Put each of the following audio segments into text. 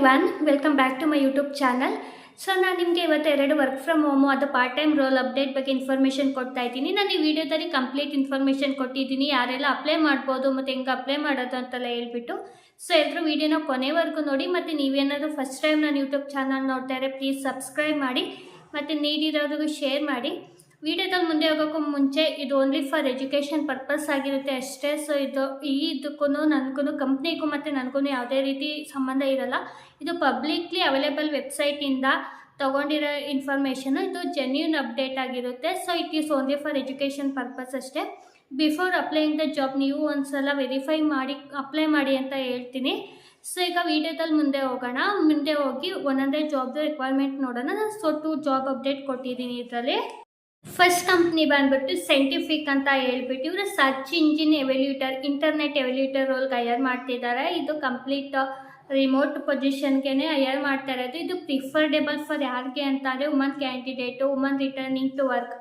Everyone welcome back to my YouTube channel so ನಾನು ನಿಮಗೆ ಇವತ್ತು ಎರಡು ವರ್ಕ್ ಫ್ರಮ್ ಹೋಮು ಅದು ಪಾರ್ಟ್ ಟೈಮ್ ರೋಲ್ ಅಪ್ಡೇಟ್ ಬಗ್ಗೆ ಇನ್ಫಾರ್ಮೇಷನ್ ಕೊಡ್ತಾ ಇದ್ದೀನಿ. ನಾನು ಈ ವಿಡಿಯೋದಲ್ಲಿ ಕಂಪ್ಲೀಟ್ ಇನ್ಫಾರ್ಮೇಷನ್ ಕೊಟ್ಟಿದ್ದೀನಿ. ಯಾರೆಲ್ಲ ಅಪ್ಲೈ ಮಾಡ್ಬೋದು, ಮತ್ತು ಹೆಂಗೆ ಅಪ್ಲೈ ಮಾಡೋದು ಅಂತೆಲ್ಲ ಹೇಳ್ಬಿಟ್ಟು. ಸೊ ಎಲ್ಲರೂ ವಿಡಿಯೋನ ಕೊನೆವರೆಗೂ ನೋಡಿ, ಮತ್ತು ನೀವೇನಾದರೂ ಫಸ್ಟ್ ಟೈಮ್ ನಾನು ಯೂಟ್ಯೂಬ್ ಚಾನಲ್ ನೋಡ್ತಾ ಪ್ಲೀಸ್ ಸಬ್ಸ್ಕ್ರೈಬ್ ಮಾಡಿ, ಮತ್ತು ನೀಡಿರೋರಿಗೂ ಶೇರ್ ಮಾಡಿ. ವಿಡಿಯೋದಲ್ಲಿ ಮುಂದೆ ಹೋಗೋಕ್ಕೂ ಮುಂಚೆ ಇದು ಓನ್ಲಿ ಫಾರ್ ಎಜುಕೇಷನ್ ಪರ್ಪಸ್ ಆಗಿರುತ್ತೆ ಅಷ್ಟೇ. ಸೊ ಇದು ಈ ಇದಕ್ಕೂ ನನಗೂ ಕಂಪ್ನಿಗೂ ಮತ್ತು ನನಗೂ ಯಾವುದೇ ರೀತಿ ಸಂಬಂಧ ಇರಲ್ಲ. ಇದು ಪಬ್ಲಿಕ್ಲಿ ಅವೈಲೇಬಲ್ ವೆಬ್ಸೈಟಿಂದ ತೊಗೊಂಡಿರೋ ಇನ್ಫಾರ್ಮೇಷನು ಇದು ಜೆನ್ಯೂನ್ ಅಪ್ಡೇಟ್ ಆಗಿರುತ್ತೆ. So it is only for education purpose ಅಷ್ಟೇ. ಬಿಫೋರ್ ಅಪ್ಲೈಯಿಂಗ್ ದ ಜಾಬ್ ನೀವು ಒಂದ್ಸಲ ವೆರಿಫೈ ಮಾಡಿ ಅಪ್ಲೈ ಮಾಡಿ ಅಂತ ಹೇಳ್ತೀನಿ. ಸೊ ಈಗ ವಿಡಿಯೋದಲ್ಲಿ ಮುಂದೆ ಹೋಗೋಣ. ಮುಂದೆ ಹೋಗಿ ಒಂದೊಂದೇ ಜಾಬ್ದು ರಿಕ್ವೈರ್ಮೆಂಟ್ ನೋಡೋಣ. ನಾನು ಸೊ ಟು ಜಾಬ್ ಅಪ್ಡೇಟ್ ಕೊಟ್ಟಿದ್ದೀನಿ ಇದರಲ್ಲಿ. ಫಸ್ಟ್ ಕಂಪ್ನಿ ಬಂದ್ಬಿಟ್ಟು ಸೈಂಟಿಫಿಕ್ ಅಂತ ಹೇಳ್ಬಿಟ್ಟು ಇವರು search engine evaluator internet evaluator ರೋಲ್ಗೆ hire ಮಾಡ್ತಿದ್ದಾರೆ ಇದು ಕಂಪ್ಲೀಟ್ ರಿಮೋಟ್ ಪೊಸಿಷನ್ಗೆ ಹೈಯರ್ ಮಾಡ್ತಾ ಇರೋದು. ಇದು ಪ್ರಿಫರ್ಡೇಬಲ್ ಫಾರ್ ಯಾರಿಗೆ ಅಂತ ಅಂದರೆ woman candidate woman returning to work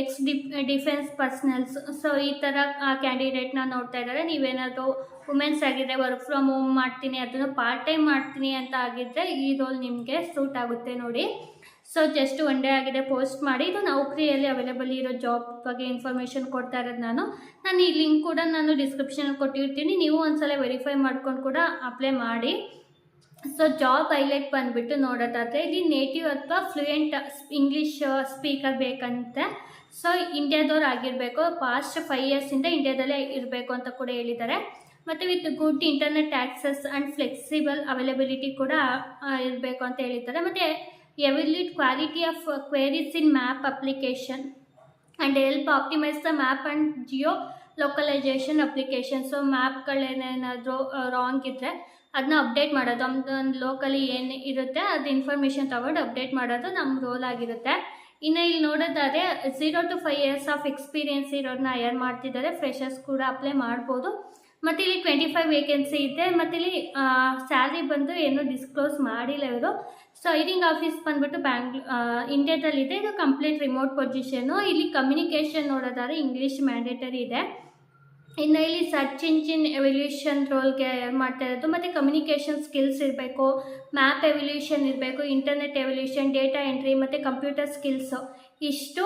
ex defence personnels so ಈ ಥರ ಕ್ಯಾಂಡಿಡೇಟ್ನ ನೋಡ್ತಾ ಇದ್ದಾರೆ ನೀವೇನಾದರೂ ವುಮೆನ್ಸ್ ಆಗಿದ್ದರೆ ವರ್ಕ್ ಫ್ರಮ್ ಹೋಮ್ ಮಾಡ್ತೀನಿ, ಅದನ್ನು ಪಾರ್ಟ್ ಟೈಮ್ ಮಾಡ್ತೀನಿ ಅಂತ ಆಗಿದ್ದರೆ ಈ ರೋಲ್ ನಿಮಗೆ ಸೂಟ್ ಆಗುತ್ತೆ ನೋಡಿ. ಸೊ ಜಸ್ಟ್ ಒನ್ ಡೇ ಆಗಿದೆ ಪೋಸ್ಟ್ ಮಾಡಿ. ಇದು ನೌಕರಿಯಲ್ಲಿ ಅವೈಲೇಬಲ್ ಇರೋ ಜಾಬ್ ಬಗ್ಗೆ ಇನ್ಫಾರ್ಮೇಶನ್ ಕೊಡ್ತಾ ಇರೋದು ನಾನು. ನಾನು ಈ ಲಿಂಕ್ ಕೂಡ ನಾನು ಡಿಸ್ಕ್ರಿಪ್ಷನ್ ಕೊಟ್ಟಿರ್ತೀನಿ. ನೀವು ಒಂದ್ಸಲ ವೆರಿಫೈ ಮಾಡ್ಕೊಂಡು ಕೂಡ ಅಪ್ಲೈ ಮಾಡಿ. ಸೊ ಜಾಬ್ ಹೈಲೈಟ್ ಬಂದುಬಿಟ್ಟು ನೋಡೋದಾದರೆ ಇಲ್ಲಿ ನೇಟಿವ್ ಅಥವಾ ಫ್ಲೂಯೆಂಟ್ ಇಂಗ್ಲೀಷ್ ಸ್ಪೀಕರ್ ಬೇಕಂತೆ. ಸೊ ಇಂಡಿಯಾದವ್ರು ಆಗಿರಬೇಕು. ಪಾಸ್ಟ್ ಫೈವ್ ಇಯರ್ಸಿಂದ ಇಂಡಿಯಾದಲ್ಲೇ ಇರಬೇಕು ಅಂತ ಕೂಡ ಹೇಳಿದ್ದಾರೆ. ಮತ್ತು with good internet access and flexible availability ಕೂಡ ಇರಬೇಕು ಅಂತ ಹೇಳಿದ್ದಾರೆ. ಮತ್ತು evaluate quality of queries in map application and help optimise the map and geo localisation application so ಮ್ಯಾಪ್ಗಳೇನೇನಾದರೂ wrong ಇದ್ದರೆ ಅದನ್ನ ಅಪ್ಡೇಟ್ ಮಾಡೋದು. ನಮ್ದು ಲೋಕಲಿ ಏನು ಇರುತ್ತೆ, ಅದು ಇನ್ಫಾರ್ಮೇಷನ್ ತೊಗೊಂಡು ಅಪ್ಡೇಟ್ ಮಾಡೋದು ನಮ್ಮ ರೋಲ್ ಆಗಿರುತ್ತೆ. ಇನ್ನು ಇಲ್ಲಿ ನೋಡೋದಾದರೆ zero to five years of experience ಇರೋದನ್ನ ಹೈಯರ್ ಮಾಡ್ತಿದ್ದಾರೆ. ಫ್ರೆಷರ್ಸ್ ಕೂಡ ಅಪ್ಲೈ ಮಾಡ್ಬೋದು. ಮತ್ತು ಇಲ್ಲಿ ಟ್ವೆಂಟಿ ಫೈವ್ ವೇಕೆನ್ಸಿ ಇದೆ. ಮತ್ತು ಇಲ್ಲಿ ಸ್ಯಾಲ್ರಿ ಬಂದು ಏನೂ ಡಿಸ್ಕ್ಲೋಸ್ ಮಾಡಿಲ್ಲ ಇವರು. ಸೊ ಐರಿಂಗ್ ಆಫೀಸ್ ಬಂದ್ಬಿಟ್ಟು ಬ್ಯಾಂಗ್ಳೂ ಇಂಡಿಯಾದಲ್ಲಿದೆ ಇದು. ಕಂಪ್ಲೀಟ್ ರಿಮೋಟ್ ಪೊಸಿಷನ್ನು ಇಲ್ಲಿ ಕಮ್ಯುನಿಕೇಷನ್ ನೋಡೋದಾದ್ರೆ ಇಂಗ್ಲೀಷ್ ಮ್ಯಾಂಡೇಟರಿ ಇದೆ. ಇನ್ನು ಇಲ್ಲಿ ಸರ್ಚ್ ಇಂಜಿನ್ ಎವಲ್ಯೂಷನ್ ರೋಲ್ಗೆ ಮಾಡ್ತಾ ಇರೋದು. ಮತ್ತು ಕಮ್ಯುನಿಕೇಷನ್ ಸ್ಕಿಲ್ಸ್ ಇರಬೇಕು. ಮ್ಯಾಪ್ ಎವಲ್ಯೂಷನ್ ಇರಬೇಕು. ಇಂಟರ್ನೆಟ್ ಎವಲ್ಯೂಷನ್ ಡೇಟಾ ಎಂಟ್ರಿ ಮತ್ತು ಕಂಪ್ಯೂಟರ್ ಸ್ಕಿಲ್ಸು ಇಷ್ಟು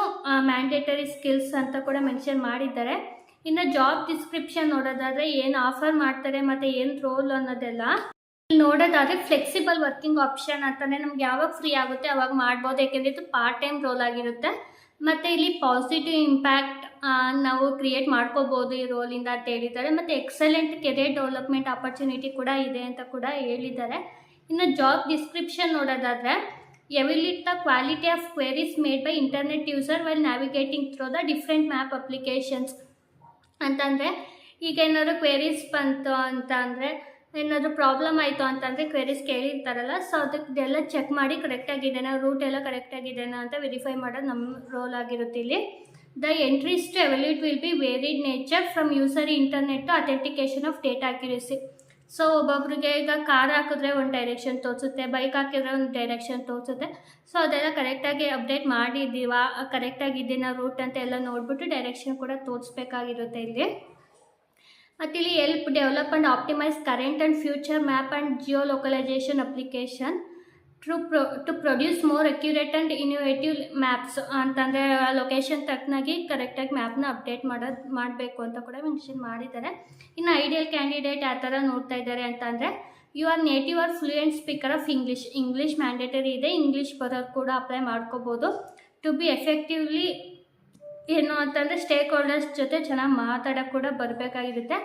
ಮ್ಯಾಂಡೇಟರಿ ಸ್ಕಿಲ್ಸ್ ಅಂತ ಕೂಡ ಮೆನ್ಷನ್ ಮಾಡಿದ್ದಾರೆ. ಇನ್ನು ಜಾಬ್ ಡಿಸ್ಕ್ರಿಪ್ಷನ್ ನೋಡೋದಾದರೆ ಏನು ಆಫರ್ ಮಾಡ್ತಾರೆ ಮತ್ತು ಏನು ರೋಲ್ ಅನ್ನೋದೆಲ್ಲ ಇಲ್ಲಿ ನೋಡೋದಾದರೆ ಫ್ಲೆಕ್ಸಿಬಲ್ ವರ್ಕಿಂಗ್ ಆಪ್ಷನ್ ಅಂತಲೇ ನಮ್ಗೆ ಯಾವಾಗ ಫ್ರೀ ಆಗುತ್ತೆ ಅವಾಗ ಮಾಡ್ಬೋದು. ಯಾಕೆಂದರೆ ಇದು ಪಾರ್ಟ್ ಟೈಮ್ ರೋಲ್ ಆಗಿರುತ್ತೆ. ಮತ್ತು ಇಲ್ಲಿ ಪಾಸಿಟಿವ್ ಇಂಪ್ಯಾಕ್ಟ್ ನಾವು ಕ್ರಿಯೇಟ್ ಮಾಡ್ಕೋಬೋದು ಈ ರೋಲಿಂದ ಅಂತ ಹೇಳಿದ್ದಾರೆ. ಮತ್ತು ಎಕ್ಸಲೆಂಟ್ ಕೆರಿಯರ್ ಡೆವಲಪ್ಮೆಂಟ್ ಆಪರ್ಚುನಿಟಿ ಕೂಡ ಇದೆ ಅಂತ ಕೂಡ ಹೇಳಿದ್ದಾರೆ. ಇನ್ನು ಜಾಬ್ ಡಿಸ್ಕ್ರಿಪ್ಷನ್ ನೋಡೋದಾದರೆ evaluate the quality of queries made by internet user well navigating through the different map applications ಅಂತಂದರೆ, ಈಗ ಏನಾದರೂ ಕ್ವೆರೀಸ್ ಬಂತು ಅಂತ ಅಂದರೆ ಏನಾದರೂ ಪ್ರಾಬ್ಲಮ್ ಆಯಿತು ಅಂತಂದರೆ ಕ್ವೆರೀಸ್ ಕೇಳಿರ್ತಾರಲ್ಲ ಸೊ ಅದಕ್ಕೆಲ್ಲ ಚೆಕ್ ಮಾಡಿ ಕರೆಕ್ಟಾಗಿದೆನಾ ರೂಟ್ ಎಲ್ಲ ಕರೆಕ್ಟಾಗಿದೆನಾ ಅಂತ ವೆರಿಫೈ ಮಾಡೋದು ನಮ್ಮ ರೋಲ್ ಆಗಿರುತ್ತೆ ಇಲ್ಲಿ. The entries to evaluate will be varied nature from user internet to authentication of data accuracy so ಒಬ್ಬೊಬ್ರಿಗೆ ಈಗ ಕಾರ್ ಹಾಕಿದ್ರೆ ಒಂದು ಡೈರೆಕ್ಷನ್ ತೋರಿಸುತ್ತೆ ಬೈಕ್ ಹಾಕಿದ್ರೆ ಒಂದು ಡೈರೆಕ್ಷನ್ ತೋರಿಸುತ್ತೆ. ಸೊ ಅದೆಲ್ಲ ಕರೆಕ್ಟಾಗಿ ಅಪ್ಡೇಟ್ ಮಾಡಿದ್ದೀವಾ? ಕರೆಕ್ಟಾಗಿದ್ದೀನಾ ರೂಟ್ ಅಂತ ಎಲ್ಲ ನೋಡಿಬಿಟ್ಟು ಡೈರೆಕ್ಷನ್ ಕೂಡ ತೋರಿಸ್ಬೇಕಾಗಿರುತ್ತೆ ಇಲ್ಲಿ. ಮತ್ತು ಇಲ್ಲಿ help develop and optimise current and future map and geo localisation application to pro to produce more accurate and innovative maps ಅಂತಂದರೆ ಲೊಕೇಶನ್ ತಕ್ಕನಾಗಿ ಕರೆಕ್ಟಾಗಿ ಮ್ಯಾಪ್ನ ಅಪ್ಡೇಟ್ ಮಾಡೋದು, ಮಾಡಬೇಕು ಅಂತ ಕೂಡ ಮೆನ್ಷನ್ ಮಾಡಿದ್ದಾರೆ. ಇನ್ನು ಐಡಿಯಲ್ ಕ್ಯಾಂಡಿಡೇಟ್ ಯಾವ ಥರ ನೋಡ್ತಾ ಇದ್ದಾರೆ ಅಂತಂದರೆ you are native or fluent speaker of English English mandatory ಇದೆ. ಇಂಗ್ಲೀಷ್ ಬರೋರು ಕೂಡ ಅಪ್ಲೈ ಮಾಡ್ಕೋಬೋದು. ಟು ಬಿ ಎಫೆಕ್ಟಿವ್ಲಿ ಏನು ಅಂತಂದರೆ ಸ್ಟೇಕ್ ಹೋಲ್ಡರ್ಸ್ ಜೊತೆ ಚೆನ್ನಾಗಿ ಮಾತಾಡೋಕೆ ಕೂಡ ಬರಬೇಕಾಗಿರುತ್ತೆ.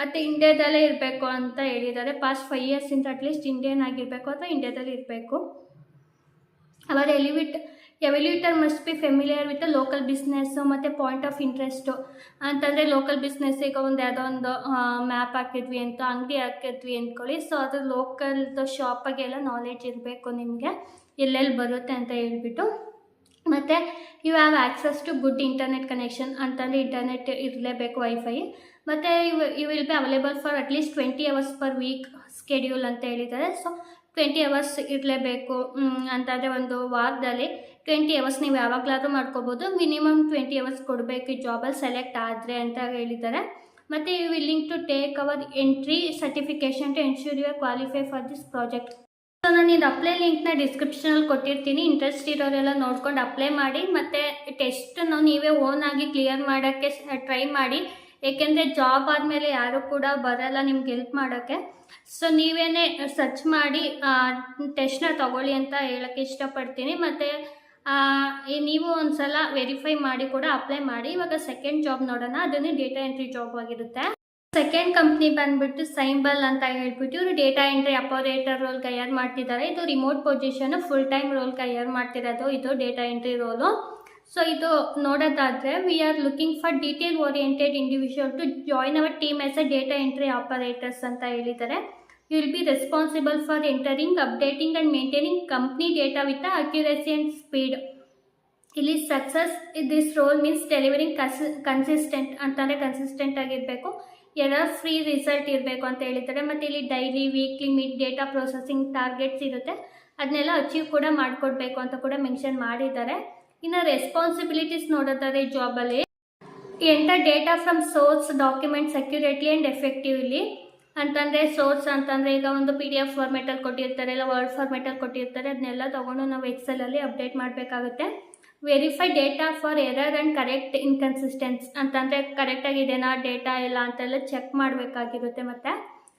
ಮತ್ತು ಇಂಡಿಯಾದಲ್ಲೇ ಇರಬೇಕು ಅಂತ ಹೇಳಿದ್ದಾರೆ. ಪಾಸ್ಟ್ ಫೈವ್ ಇಯರ್ಸಿಂದ ಅಟ್ಲೀಸ್ಟ್ ಇಂಡಿಯನ್ ಆಗಿರಬೇಕು ಅಥವಾ ಇಂಡಿಯಾದಲ್ಲಿ ಇರಬೇಕು. ಅವರ ಎಲಿವಿಟ್ evaluator must be familiar with local business ಮತ್ತು ಪಾಯಿಂಟ್ ಆಫ್ ಇಂಟ್ರೆಸ್ಟು ಅಂತಂದರೆ ಲೋಕಲ್ ಬಿಸ್ನೆಸ್ ಈಗ ಒಂದು ಯಾವುದೋ ಒಂದು ಮ್ಯಾಪ್ ಹಾಕಿದ್ವಿ ಅಂತ, ಅಂಗಡಿ ಹಾಕಿದ್ವಿ ಅಂದ್ಕೊಳ್ಳಿ ಸೊ ಅದು ಲೋಕಲ್ದು ಶಾಪಾಗೆಲ್ಲ ನಾಲೆಡ್ಜ್ ಇರಬೇಕು ನಿಮಗೆ. ಎಲ್ಲೆಲ್ಲಿ ಬರುತ್ತೆ ಅಂತ ಹೇಳ್ಬಿಟ್ಟು. ಮತ್ತು you have access to good internet connection ಅಂತಂದರೆ ಇಂಟರ್ನೆಟ್ ಇರಲೇಬೇಕು ವೈಫೈ ಮತ್ತು you will be available for at least twenty hours per week schedule ಅಂತ ಹೇಳಿದ್ದಾರೆ. ಸೊ ಟ್ವೆಂಟಿ ಅವರ್ಸ್ ಇರಲೇಬೇಕು ಅಂತಂದರೆ ಒಂದು ವಾರದಲ್ಲಿ ಟ್ವೆಂಟಿ ಅವರ್ಸ್ ನೀವು ಯಾವಾಗಲಾದ್ರೂ ಮಾಡ್ಕೋಬೋದು. ಮಿನಿಮಮ್ ಟ್ವೆಂಟಿ ಅವರ್ಸ್ ಕೊಡಬೇಕು ಈ ಜಾಬಲ್ಲಿ ಸೆಲೆಕ್ಟ್ ಆದರೆ ಅಂತ ಹೇಳಿದ್ದಾರೆ. ಮತ್ತು you willing to take our entry certification to ensure you qualify for this project so ನಾನು ಇದು ಅಪ್ಲೈ ಲಿಂಕ್ನ ಡಿಸ್ಕ್ರಿಪ್ಷನಲ್ಲಿ ಕೊಟ್ಟಿರ್ತೀನಿ. ಇಂಟ್ರೆಸ್ಟ್ ಇರೋರೆಲ್ಲ ನೋಡ್ಕೊಂಡು ಅಪ್ಲೈ ಮಾಡಿ. ಮತ್ತು ಟೆಸ್ಟನ್ನು ನೀವೇ ಓನ್ ಆಗಿ ಕ್ಲಿಯರ್ ಮಾಡೋಕ್ಕೆ ಟ್ರೈ ಮಾಡಿ. ಏಕೆಂದರೆ ಜಾಬ್ ಆದಮೇಲೆ ಯಾರೂ ಕೂಡ ಬರಲ್ಲ ನಿಮ್ಗೆ ಹೆಲ್ಪ್ ಮಾಡೋಕ್ಕೆ ಸೊ ನೀವೇನೇ ಸರ್ಚ್ ಮಾಡಿ ಟೆಸ್ಟ್ನ ತಗೊಳ್ಳಿ ಅಂತ ಹೇಳೋಕ್ಕೆ ಇಷ್ಟಪಡ್ತೀನಿ. ಮತ್ತು ನೀವು ಒಂದು ಸಲ ವೆರಿಫೈ ಮಾಡಿ ಕೂಡ ಅಪ್ಲೈ ಮಾಡಿ. ಇವಾಗ ಸೆಕೆಂಡ್ ಜಾಬ್ ನೋಡೋಣ. ಅದನ್ನೇ ಡೇಟಾ ಎಂಟ್ರಿ ಜಾಬ್ ಆಗಿರುತ್ತೆ. ಸೆಕೆಂಡ್ ಕಂಪ್ನಿ ಬಂದ್ಬಿಟ್ಟು ಸೈಂಬಲ್ ಅಂತ ಹೇಳ್ಬಿಟ್ಟು ಇವರು ಡೇಟಾ ಎಂಟ್ರಿ ಅಪರೇಟರ್ ರೋಲ್ ಕೈಯಾರು ಮಾಡ್ತಿದ್ದಾರೆ. ಇದು remote position full time role ಕೈಯಾರು ಮಾಡ್ತಿರೋದು. ಇದು ಡೇಟಾ ಎಂಟ್ರಿ ರೋಲು ಸೊ ಇದು ನೋಡೋದಾದರೆ we are looking for detail oriented individual to join our team as a data entry operators ಅಂತ ಹೇಳಿದ್ದಾರೆ. You will be responsible for entering updating and maintaining company data with accuracy and speed ಇಲ್ಲಿ success this role means delivering cons consistent ಅಂತಂದರೆ consistent ಆಗಿರಬೇಕು. ಎಲ್ಲ free result ಇರಬೇಕು ಅಂತ ಹೇಳಿದ್ದಾರೆ. ಮತ್ತು ಇಲ್ಲಿ daily weekly mid data processing targets ಇರುತ್ತೆ. ಅದನ್ನೆಲ್ಲ ಅಚೀವ್ ಕೂಡ ಮಾಡಿಕೊಡ್ಬೇಕು ಅಂತ ಕೂಡ ಮೆನ್ಷನ್ ಮಾಡಿದ್ದಾರೆ. ಇನ್ನು ರೆಸ್ಪಾನ್ಸಿಬಿಲಿಟೀಸ್ ನೋಡೋದಾದ್ರೆ ಜಾಬಲ್ಲಿ enter data from source document security and effectively ಅಂತಂದರೆ ಸೋರ್ಸ್ ಅಂತಂದರೆ ಈಗ ಒಂದು ಪಿ ಡಿ ಎಫ್ ಫಾರ್ಮೆಟಲ್ಲಿ ಕೊಟ್ಟಿರ್ತಾರೆ, ಇಲ್ಲ ವರ್ಡ್ ಫಾರ್ಮೆಟಲ್ಲಿ ಕೊಟ್ಟಿರ್ತಾರೆ ಅದನ್ನೆಲ್ಲ ತೊಗೊಂಡು ನಾವು ಎಕ್ಸೆಲಲ್ಲಿ ಅಪ್ಡೇಟ್ ಮಾಡಬೇಕಾಗುತ್ತೆ. Verify data for error and correct inconsistence ಅಂತಂದರೆ ಕರೆಕ್ಟಾಗಿದೆನಾ ಡೇಟಾ ಇಲ್ಲ ಅಂತೆಲ್ಲ ಚೆಕ್ ಮಾಡಬೇಕಾಗಿರುತ್ತೆ ಮತ್ತು.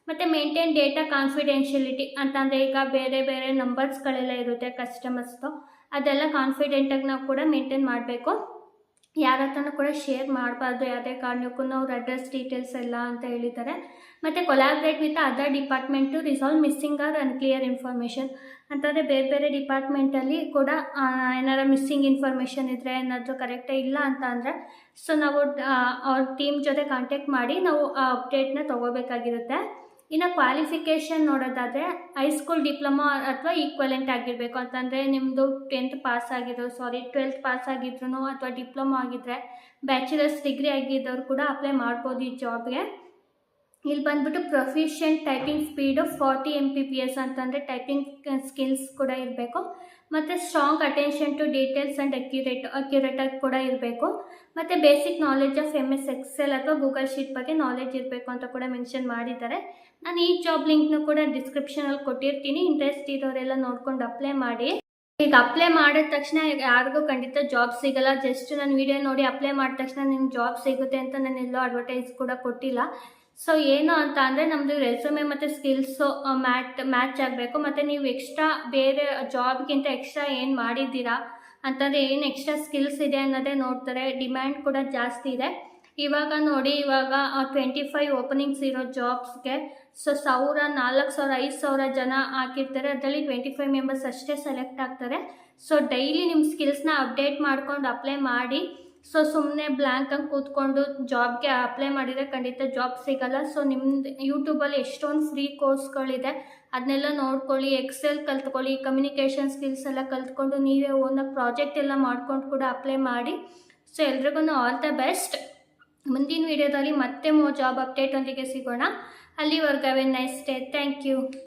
ಮತ್ತು ಮೇಂಟೈನ್ ಡೇಟಾ ಕಾನ್ಫಿಡೆನ್ಷಿಯಲಿಟಿ ಅಂತಂದರೆ ಈಗ ಬೇರೆ ಬೇರೆ ನಂಬರ್ಸ್ಗಳೆಲ್ಲ ಇರುತ್ತೆ ಕಸ್ಟಮರ್ಸ್ದು ಅದೆಲ್ಲ ಕಾನ್ಫಿಡೆಂಟಾಗಿ ನಾವು ಕೂಡ ಮೇಂಟೈನ್ ಮಾಡಬೇಕು. ಯಾರ ಹತ್ರನೂ ಕೂಡ ಶೇರ್ ಮಾಡಬಾರ್ದು, ಯಾವುದೇ ಕಾರಣಕ್ಕೂ ಅವ್ರ ಅಡ್ರೆಸ್ ಡೀಟೇಲ್ಸ್ ಎಲ್ಲ ಅಂತ ಹೇಳಿದ್ದಾರೆ. ಮತ್ತು collaborate with other department resolve missing or unclear information ಅಂತಂದರೆ ಬೇರೆ ಬೇರೆ ಡಿಪಾರ್ಟ್ಮೆಂಟಲ್ಲಿ ಕೂಡ ಏನಾರ ಮಿಸ್ಸಿಂಗ್ ಇನ್ಫಾರ್ಮೇಷನ್ ಇದ್ದರೆ ಏನಾದರೂ ಕರೆಕ್ಟಾಗಿ ಇಲ್ಲ ಅಂತ ಅಂದರೆ ಸೊ ನಾವು ಅವ್ರ ಟೀಮ್ ಜೊತೆ ಕಾಂಟ್ಯಾಕ್ಟ್ ಮಾಡಿ ನಾವು, ಆ ಅಪ್ಡೇಟ್ನ ತೊಗೋಬೇಕಾಗಿರುತ್ತೆ. ಇನ್ನು ಕ್ವಾಲಿಫಿಕೇಷನ್ ನೋಡೋದಾದರೆ ಹೈಸ್ಕೂಲ್ ಡಿಪ್ಲೊಮಾ ಅಥವಾ ಈಕ್ವಲೆಂಟ್ ಆಗಿರಬೇಕು. ಅಂತಂದರೆ ನಿಮ್ಮದು ಟೆಂತ್ ಪಾಸ್ ಆಗಿರೋ ಸಾರಿ ಟ್ವೆಲ್ತ್ ಪಾಸ್ ಆಗಿದ್ರು ಅಥವಾ ಡಿಪ್ಲೊಮಾ ಆಗಿದ್ದರೆ ಬ್ಯಾಚುಲರ್ಸ್ ಡಿಗ್ರಿ ಆಗಿದ್ದವ್ರು ಕೂಡ ಅಪ್ಲೈ ಮಾಡ್ಬೋದು ಈ ಜಾಬ್ಗೆ ಇಲ್ಲಿ ಬಂದ್ಬಿಟ್ಟು proficient typing speed forty M P P S ಅಂತಂದರೆ ಟೈಪಿಂಗ್ ಸ್ಕಿಲ್ಸ್ ಕೂಡ ಇರಬೇಕು. ಮತ್ತು strong attention to details and accurate ಅಕ್ಯುರೇಟಾಗಿ ಕೂಡ ಇರಬೇಕು. ಮತ್ತು basic knowledge of M S Excel ಅಥವಾ ಗೂಗಲ್ ಶೀಟ್ ಬಗ್ಗೆ ನಾಲೆಡ್ಜ್ ಇರಬೇಕು ಅಂತ ಕೂಡ ಮೆನ್ಷನ್ ಮಾಡಿದ್ದಾರೆ. ನಾನು ಈ ಜಾಬ್ ಲಿಂಕ್ನು ಕೂಡ ಡಿಸ್ಕ್ರಿಪ್ಷನಲ್ಲಿ ಕೊಟ್ಟಿರ್ತೀನಿ. ಇಂಟ್ರೆಸ್ಟ್ ಇರೋರೆಲ್ಲ ನೋಡ್ಕೊಂಡು ಅಪ್ಲೈ ಮಾಡಿ. ಈಗ ಅಪ್ಲೈ ಮಾಡಿದ ತಕ್ಷಣ ಯಾರಿಗೂ ಖಂಡಿತ ಜಾಬ್ ಸಿಗಲ್ಲ. ಜಸ್ಟ್ ನಾನು ವಿಡಿಯೋ ನೋಡಿ ಅಪ್ಲೈ ಮಾಡಿದ ತಕ್ಷಣ ನಿಮ್ಗೆ ಜಾಬ್ ಸಿಗುತ್ತೆ ಅಂತ ನಾನು ಎಲ್ಲೋ ಅಡ್ವರ್ಟೈಸ್ ಕೂಡ ಕೊಟ್ಟಿಲ್ಲ. ಸೊ ಏನು ಅಂತ ಅಂದರೆ ನಮ್ಮದು ರೆಸ್ಯೂಮೆ ಮತ್ತು ಸ್ಕಿಲ್ಸು ಮ್ಯಾಟ್ ಮ್ಯಾಚ್ ಆಗಬೇಕು. ಮತ್ತು ನೀವು ಎಕ್ಸ್ಟ್ರಾ ಬೇರೆ ಜಾಬ್ಗಿಂತ ಎಕ್ಸ್ಟ್ರಾ ಏನು ಮಾಡಿದ್ದೀರಾ ಅಂತಂದರೆ ಏನು ಎಕ್ಸ್ಟ್ರಾ ಸ್ಕಿಲ್ಸ್ ಇದೆ ಅನ್ನೋದೇ ನೋಡ್ತಾರೆ. ಡಿಮ್ಯಾಂಡ್ ಕೂಡ ಜಾಸ್ತಿ ಇದೆ. ಇವಾಗ ನೋಡಿ, ಇವಾಗ ಟ್ವೆಂಟಿ ಫೈವ್ ಓಪನಿಂಗ್ಸ್ ಇರೋ ಜಾಬ್ಸ್ಗೆ ಸೊ ಸಾವಿರ, ನಾಲ್ಕು ಸಾವಿರ, ಐದು ಸಾವಿರ ಜನ ಹಾಕಿರ್ತಾರೆ. ಅದರಲ್ಲಿ ಟ್ವೆಂಟಿ ಫೈವ್ ಮೆಂಬರ್ಸ್ ಅಷ್ಟೇ ಸೆಲೆಕ್ಟ್ ಆಗ್ತಾರೆ. ಸೊ ಡೈಲಿ ನಿಮ್ಮ ಸ್ಕಿಲ್ಸ್ನ ಅಪ್ಡೇಟ್ ಮಾಡ್ಕೊಂಡು ಅಪ್ಲೈ ಮಾಡಿ. ಸೊ ಸುಮ್ಮನೆ ಬ್ಲ್ಯಾಂಕಾಗಿ ಕೂತ್ಕೊಂಡು ಜಾಬ್ಗೆ ಅಪ್ಲೈ ಮಾಡಿದರೆ ಖಂಡಿತ ಜಾಬ್ ಸಿಗಲ್ಲ. ಸೊ ನಿಮ್ಮದು ಯೂಟ್ಯೂಬಲ್ಲಿ ಎಷ್ಟೊಂದು ಫ್ರೀ ಕೋರ್ಸ್ಗಳಿದೆ ಅದನ್ನೆಲ್ಲ ನೋಡ್ಕೊಳ್ಳಿ ಎಕ್ಸೆಲ್ ಕಲ್ತ್ಕೊಳ್ಳಿ ಕಮ್ಯುನಿಕೇಷನ್ ಸ್ಕಿಲ್ಸ್ ಎಲ್ಲ ಕಲ್ತ್ಕೊಂಡು ನೀವೇ ಓನಾಗಿ ಪ್ರಾಜೆಕ್ಟ್ ಎಲ್ಲ ಮಾಡ್ಕೊಂಡು ಕೂಡ ಅಪ್ಲೈ ಮಾಡಿ. ಸೊ ಎಲ್ರಿಗೂ ಆಲ್ ದ ಬೆಸ್ಟ್ ಮುಂದಿನ ವಿಡಿಯೋದಲ್ಲಿ ಮತ್ತೆ ಮೋ ಜಾಬ್ ಅಪ್ಡೇಟ್ ಒಂದಿಗೆ ಸಿಗೋಣ. ಅಲ್ಲಿವರೆಗೂ ಅವೆ ನೈಸ್ ಡೇ ಥ್ಯಾಂಕ್ ಯು